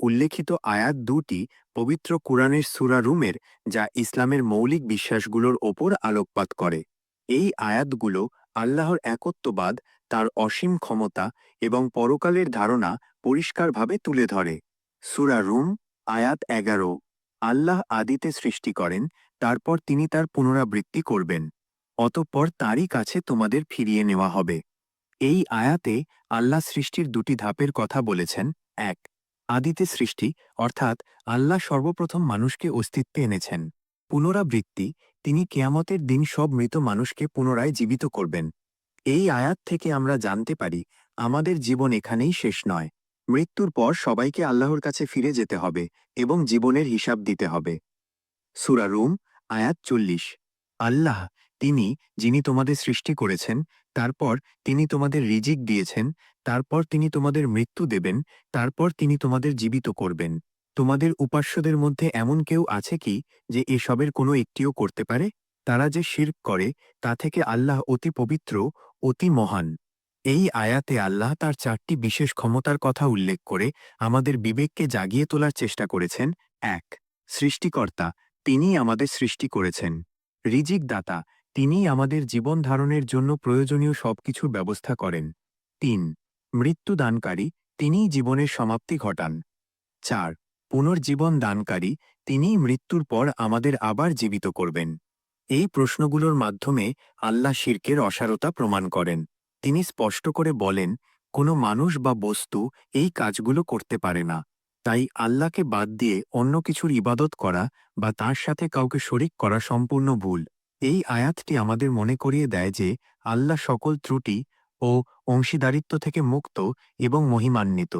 উল্লেখিত আয়াত দুটি পবিত্র কুরআনের সূরা রুমের, যা ইসলামের মৌলিক বিশ্বাসগুলোর ওপর আলোকপাত করে। এই আয়াতগুলো আল্লাহর একত্ববাদ, তার অসীম ক্ষমতা এবং পরকালের ধারণা পরিষ্কারভাবে তুলে ধরে। সূরা রুম, আয়াত এগারো, আল্লাহ আদিতে সৃষ্টি করেন, তারপর তিনি তার পুনরাবৃত্তি করবেন। অতঃপর তারই কাছে তোমাদের ফিরিয়ে নেওয়া হবে। এই আয়াতে আল্লাহ সৃষ্টির দুটি ধাপের কথা বলেছেন। এক আদিতে সৃষ্টি, অর্থাৎ আল্লাহ সর্বপ্রথম মানুষকে অস্তিত্বে এনেছেন। পুনরাবৃত্তি, তিনি কেয়ামতের দিন সব মৃত মানুষকে পুনরায় জীবিত করবেন। এই আয়াত থেকে আমরা জানতে পারি, আমাদের জীবন এখানেই শেষ নয়। মৃত্যুর পর সবাইকে আল্লাহর কাছে ফিরে যেতে হবে এবং জীবনের হিসাব দিতে হবে। সুরা রুম, আয়াত চল্লিশ। আল্লাহ তিনি যিনি তোমাদের সৃষ্টি করেছেন, তারপর তিনি তোমাদের রিজিক দিয়েছেন, তারপর তিনি তোমাদের মৃত্যু দেবেন, তারপর তিনি তোমাদের জীবিত করবেন। তোমাদের উপাস্যদের মধ্যে এমন কেউ আছে কি, যে এসবের কোনো একটিও করতে পারে? তারা যে শির্ক করে, তা থেকে আল্লাহ অতি পবিত্র, অতি মহান। এই আয়াতে আল্লাহ তার চারটি বিশেষ ক্ষমতার কথা উল্লেখ করে আমাদের বিবেককে জাগিয়ে তোলার চেষ্টা করেছেন। এক, সৃষ্টিকর্তা, তিনিই আমাদের সৃষ্টি করেছেন। রিজিক দাতা তিনিই আমাদের জীবন ধারণের জন্য প্রয়োজনীয় সবকিছুর ব্যবস্থা করেন। তিন, মৃত্যুদানকারী, তিনিই জীবনের সমাপ্তি ঘটান। চার, পুনর্জীবন দানকারী, তিনিই মৃত্যুর পর আমাদের আবার জীবিত করবেন। এই প্রশ্নগুলোর মাধ্যমে আল্লাহ শির্কের অসারতা প্রমাণ করেন। তিনি স্পষ্ট করে বলেন, কোনো মানুষ বা বস্তু এই কাজগুলো করতে পারে না। তাই আল্লাহকে বাদ দিয়ে অন্য কিছুর ইবাদত করা বা তার সাথে কাউকে শরিক করা সম্পূর্ণ ভুল। এই আয়াতটি আমাদের মনে করিয়ে দেয় যে আল্লাহ সকল ত্রুটি ও অংশীদারিত্ব থেকে মুক্ত এবং মহিমান্বিত।